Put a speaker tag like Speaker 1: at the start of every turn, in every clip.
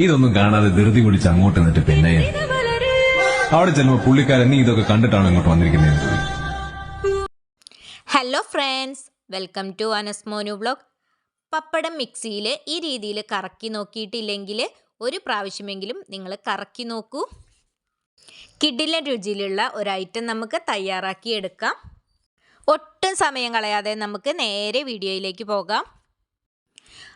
Speaker 1: ഇതൊന്നും കാണാതെ ധൃതി പിടിച്ച് അങ്ങോട്ട് നിന്നിട്ട് പിന്നെ അവിടെ ചെല്ലുമ്പോ പുള്ളിക്കാരൻ നീ ഇതൊക്കെ കണ്ടിട്ടാണ് ഇങ്ങോട്ട് വന്നിരിക്കുന്നത്
Speaker 2: hello friends welcome to Anas Monu blog പപ്പടം മിക്സിയിൽ ഈ രീതിയിൽ കറക്കി നോക്കിയിട്ടില്ലെങ്കിൽ ഒരു പ്രാവശ്യമെങ്കിലും നിങ്ങൾ കറക്കി നോക്കൂ. കിഡിലൻ രുചിയിലുള്ള ഒരു ഐറ്റം നമുക്ക് തയ്യാറാക്കി എടുക്കാം. ഒട്ടും സമയം കളയാതെ നമുക്ക് നേരെ വീഡിയോയിലേക്ക് പോകാം.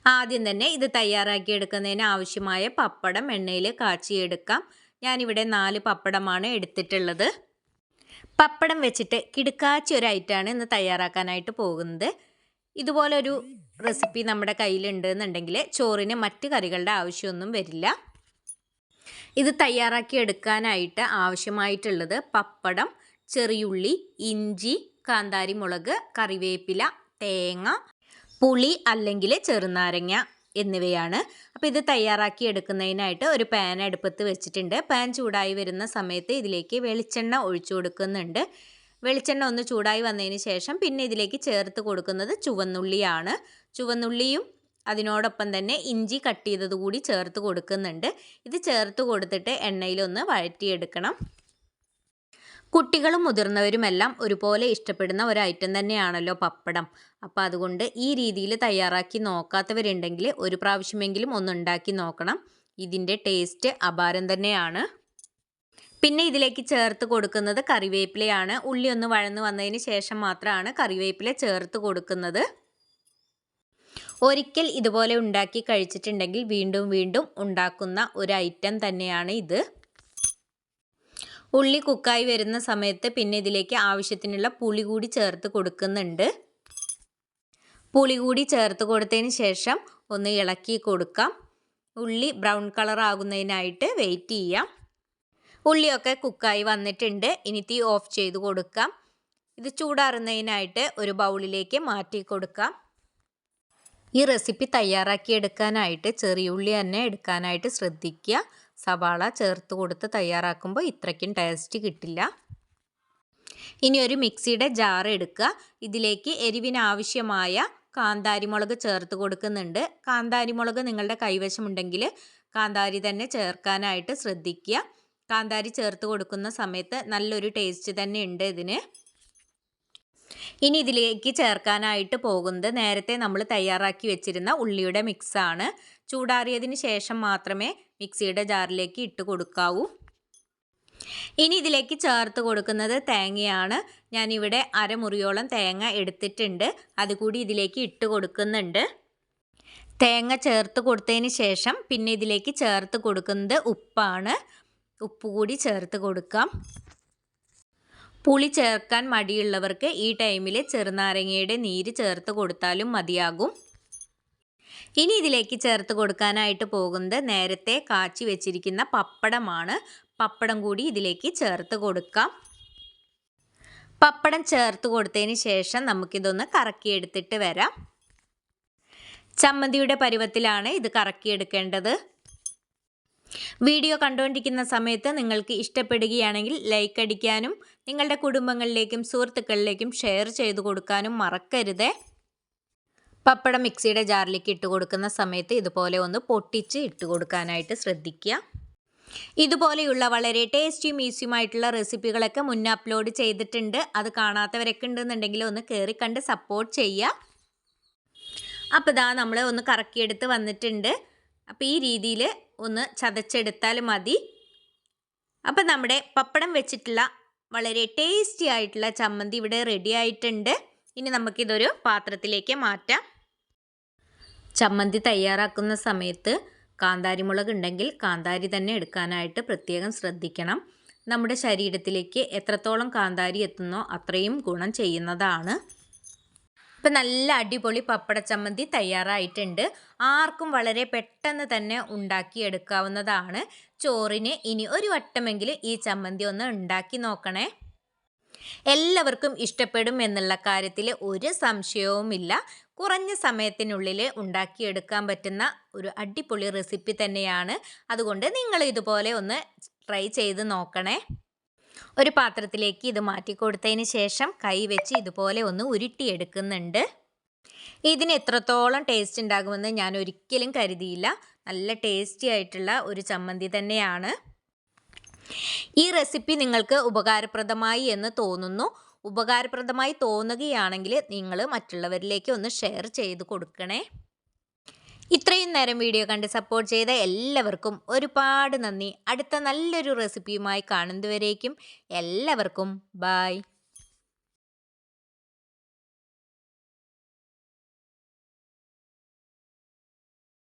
Speaker 2: ആദ്യം തന്നെ ഇത് തയ്യാറാക്കി എടുക്കുന്നതിന് ആവശ്യമായ പപ്പടം എണ്ണയിൽ കാച്ചിയെടുക്കാം ഞാനിവിടെ നാല് പപ്പടമാണ് എടുത്തിട്ടുള്ളത്. പപ്പടം വെച്ചിട്ട് കിടുക്കാച്ചി ഒരു ഐറ്റമാണ് ഇന്ന് തയ്യാറാക്കാനായിട്ട് പോകുന്നത്. ഇതുപോലൊരു റെസിപ്പി നമ്മുടെ കയ്യിലുണ്ട് എന്നുണ്ടെങ്കിൽ ചോറിന് മറ്റ് കറികളുടെ ആവശ്യമൊന്നും വരില്ല. ഇത് തയ്യാറാക്കി എടുക്കാനായിട്ട് ആവശ്യമായിട്ടുള്ളത് പപ്പടം ചെറിയുള്ളി ഇഞ്ചി കാന്താരി മുളക് കറിവേപ്പില തേങ്ങ പുളി അല്ലെങ്കിൽ ചെറുനാരങ്ങ എന്നിവയാണ്. അപ്പോൾ ഇത് തയ്യാറാക്കി എടുക്കുന്നതിനായിട്ട് ഒരു പാൻ അടുപ്പത്ത് വെച്ചിട്ടുണ്ട്. പാൻ ചൂടായി വരുന്ന സമയത്ത് ഇതിലേക്ക് വെളിച്ചെണ്ണ ഒഴിച്ചു കൊടുക്കുന്നുണ്ട്. വെളിച്ചെണ്ണ ഒന്ന് ചൂടായി വന്നതിന് ശേഷം പിന്നെ ഇതിലേക്ക് ചേർത്ത് കൊടുക്കുന്നത് ചുവന്നുള്ളിയാണ്. ചുവന്നുള്ളിയും അതിനോടൊപ്പം തന്നെ ഇഞ്ചി കട്ട് ചെയ്തത് കൂടി ചേർത്ത് കൊടുക്കുന്നുണ്ട്. ഇത് ചേർത്ത് കൊടുത്തിട്ട് എണ്ണയിലൊന്ന് വഴറ്റിയെടുക്കണം. കുട്ടികളും മുതിർന്നവരുമെല്ലാം ഒരുപോലെ ഇഷ്ടപ്പെടുന്ന ഒരു ഐറ്റം തന്നെയാണല്ലോ പപ്പടം. അപ്പോൾ അതുകൊണ്ട് ഈ രീതിയിൽ തയ്യാറാക്കി നോക്കാത്തവരുണ്ടെങ്കിൽ ഒരു പ്രാവശ്യമെങ്കിലും ഒന്നുണ്ടാക്കി നോക്കണം. ഇതിന്റെ ടേസ്റ്റ് അപാരം തന്നെയാണ്. പിന്നെ ഇതിലേക്ക് ചേർത്ത് കൊടുക്കുന്നത് കറിവേപ്പിലയാണ്. ഉള്ളി ഒന്ന് വഴന്ന് വന്നതിന് ശേഷം മാത്രമാണ് കറിവേപ്പില ചേർത്ത് കൊടുക്കുന്നത്. ഒരിക്കൽ ഇതുപോലെ ഉണ്ടാക്കി കഴിച്ചിട്ടുണ്ടെങ്കിൽ വീണ്ടും വീണ്ടും ഉണ്ടാക്കുന്ന ഒരു ഐറ്റം തന്നെയാണ് ഇത്. ഉള്ളി കുക്കായി വരുന്ന സമയത്ത് പിന്നെ ഇതിലേക്ക് ആവശ്യത്തിനുള്ള പുളി കൂടി ചേർത്ത് കൊടുക്കുന്നുണ്ട്. പുളി കൂടി ചേർത്ത് കൊടുത്തതിന് ശേഷം ഒന്ന് ഇളക്കി കൊടുക്കാം. ഉള്ളി ബ്രൗൺ കളർ ആകുന്നതിനായിട്ട് വെയിറ്റ് ചെയ്യാം. ഉള്ളിയൊക്കെ കുക്കായി വന്നിട്ടുണ്ട്. ഇനി തീ ഓഫ് ചെയ്ത് കൊടുക്കാം. ഇത് ചൂടാറുന്നതിനായിട്ട് ഒരു ബൗളിലേക്ക് മാറ്റി കൊടുക്കാം. ഈ റെസിപ്പി തയ്യാറാക്കി എടുക്കാനായിട്ട് ചെറിയ ഉള്ളി തന്നെ എടുക്കാനായിട്ട് ശ്രദ്ധിക്കുക. സവാള ചേർത്ത് കൊടുത്ത് തയ്യാറാക്കുമ്പോൾ ഇത്രയ്ക്കും ടേസ്റ്റ് കിട്ടില്ല. ഇനി ഒരു മിക്സിയുടെ ജാർ എടുക്കുക. ഇതിലേക്ക് എരിവിനാവശ്യമായ കാന്താരിമുളക് ചേർത്ത് കൊടുക്കുന്നുണ്ട്. കാന്താരിമുളക് നിങ്ങളുടെ കൈവശമുണ്ടെങ്കിൽ കാന്താരി തന്നെ ചേർക്കാനായിട്ട് ശ്രദ്ധിക്കുക. കാന്താരി ചേർത്ത് കൊടുക്കുന്ന സമയത്ത് നല്ലൊരു ടേസ്റ്റ് തന്നെ ഉണ്ട് ഇതിന്. ഇനി ഇതിലേക്ക് ചേർക്കാനായിട്ട് പോകുന്നത് നേരത്തെ നമ്മൾ തയ്യാറാക്കി വെച്ചിരുന്ന ഉള്ളിയുടെ മിക്സാണ് ചൂടാറിയതിന് ശേഷം മാത്രമേ മിക്സിയുടെ ജാറിലേക്ക് ഇട്ട് കൊടുക്കാവൂ. ഇനി ഇതിലേക്ക് ചേർത്ത് കൊടുക്കുന്നത് തേങ്ങയാണ്. ഞാനിവിടെ അരമുറിയോളം തേങ്ങ എടുത്തിട്ടുണ്ട്. അതുകൂടി ഇതിലേക്ക് ഇട്ട് കൊടുക്കുന്നുണ്ട്. തേങ്ങ ചേർത്ത് കൊടുത്തതിന് ശേഷം പിന്നെ ഇതിലേക്ക് ചേർത്ത് കൊടുക്കുന്നത് ഉപ്പാണ്. ഉപ്പ് കൂടി ചേർത്ത് കൊടുക്കാം. പുളി ചേർക്കാൻ മടിയുള്ളവർക്ക് ഈ ടൈമിൽ ചെറുനാരങ്ങയുടെ നീര് ചേർത്ത് കൊടുത്താലും മതിയാകും. ഇനി ഇതിലേക്ക് ചേർത്ത് കൊടുക്കാനായിട്ട് പോകുന്നത് നേരത്തെ കാച്ചി വെച്ചിരിക്കുന്ന പപ്പടമാണ്. പപ്പടം കൂടി ഇതിലേക്ക് ചേർത്ത് കൊടുക്കാം. പപ്പടം ചേർത്ത് കൊടുത്തതിന് ശേഷം നമുക്കിതൊന്ന് കറക്കിയെടുത്തിട്ട് വരാം. ചമ്മന്തിയുടെ പരുവത്തിലാണ് ഇത് കറക്കിയെടുക്കേണ്ടത്. വീഡിയോ കണ്ടുകൊണ്ടിരിക്കുന്ന സമയത്ത് നിങ്ങൾക്ക് ഇഷ്ടപ്പെടുകയാണെങ്കിൽ ലൈക്ക് അടിക്കാനും നിങ്ങളുടെ കുടുംബങ്ങളിലേക്കും സുഹൃത്തുക്കളിലേക്കും ഷെയർ ചെയ്തു കൊടുക്കാനും മറക്കരുതേ. പപ്പടം മിക്സിയുടെ ജാറിലേക്ക് ഇട്ട് കൊടുക്കുന്ന സമയത്ത് ഇതുപോലെ ഒന്ന് പൊട്ടിച്ച് ഇട്ട് കൊടുക്കാനായിട്ട് ശ്രദ്ധിക്കുക. ഇതുപോലെയുള്ള വളരെ ടേസ്റ്റിയും ഈസിയുമായിട്ടുള്ള റെസിപ്പികളൊക്കെ മുന്നേ അപ്ലോഡ് ചെയ്തിട്ടുണ്ട്. അത് കാണാത്തവരൊക്കെ ഉണ്ടെന്നുണ്ടെങ്കിൽ ഒന്ന് കയറി കണ്ട് സപ്പോർട്ട് ചെയ്യുക. അപ്പോൾ ഇതാ നമ്മൾ ഒന്ന് കറക്കിയെടുത്ത് വന്നിട്ടുണ്ട്. അപ്പോൾ ഈ രീതിയിൽ ഒന്ന് ചതച്ചെടുത്താൽ മതി. അപ്പോൾ നമ്മുടെ പപ്പടം വെച്ചിട്ടുള്ള വളരെ ടേസ്റ്റി ആയിട്ടുള്ള ചമ്മന്തി ഇവിടെ റെഡി ആയിട്ടുണ്ട്. ഇനി നമുക്കിതൊരു പാത്രത്തിലേക്ക് മാറ്റാം. ചമ്മന്തി തയ്യാറാക്കുന്ന സമയത്ത് കാന്താരിമുളക് ഉണ്ടെങ്കിൽ കാന്താരി തന്നെ എടുക്കാനായിട്ട് പ്രത്യേകം ശ്രദ്ധിക്കണം. നമ്മുടെ ശരീരത്തിലേക്ക് എത്രത്തോളം കാന്താരി എത്തുന്നോ അത്രയും ഗുണം ചെയ്യുന്നതാണ്. ഇപ്പം നല്ല അടിപൊളി പപ്പട ചമ്മന്തി തയ്യാറായിട്ടുണ്ട്. ആർക്കും വളരെ പെട്ടെന്ന് തന്നെ ഉണ്ടാക്കിയെടുക്കാവുന്നതാണ്. ചോറിന് ഇനി ഒരു വട്ടമെങ്കിലും ഈ ചമ്മന്തി ഒന്ന് ഉണ്ടാക്കി നോക്കണേ. എല്ലാവർക്കും ഇഷ്ടപ്പെടും എന്നുള്ള കാര്യത്തിൽ ഒരു സംശയവുമില്ല. കുറഞ്ഞ സമയത്തിനുള്ളിൽ ഉണ്ടാക്കിയെടുക്കാൻ പറ്റുന്ന ഒരു അടിപൊളി റെസിപ്പി തന്നെയാണ്. അതുകൊണ്ട് നിങ്ങൾ ഇതുപോലെ ഒന്ന് ട്രൈ ചെയ്ത് നോക്കണേ. ഒരു പാത്രത്തിലേക്ക് ഇത് മാറ്റി കൊടുത്തതിന് ശേഷം കൈ വെച്ച് ഇതുപോലെ ഒന്ന് ഉരുട്ടിയെടുക്കുന്നുണ്ട്. ഇതിന് എത്രത്തോളം ടേസ്റ്റ് ഉണ്ടാകുമെന്ന് ഞാൻ ഒരിക്കലും കരുതിയില്ല. നല്ല ടേസ്റ്റി ആയിട്ടുള്ള ഒരു ചമ്മന്തി തന്നെയാണ്. ഈ റെസിപ്പി നിങ്ങൾക്ക് ഉപകാരപ്രദമായി എന്ന് തോന്നുന്നു. ഉപകാരപ്രദമായി തോന്നുകയാണെങ്കിൽ നിങ്ങൾ മറ്റുള്ളവരിലേക്ക് ഒന്ന് ഷെയർ ചെയ്ത് കൊടുക്കണേ. ഇത്രയും നേരം വീഡിയോ കണ്ട് സപ്പോർട്ട് ചെയ്ത എല്ലാവർക്കും ഒരുപാട് നന്ദി. അടുത്ത നല്ലൊരു റെസിപ്പിയുമായി കാണുന്നതുവരേക്കും എല്ലാവർക്കും ബായ്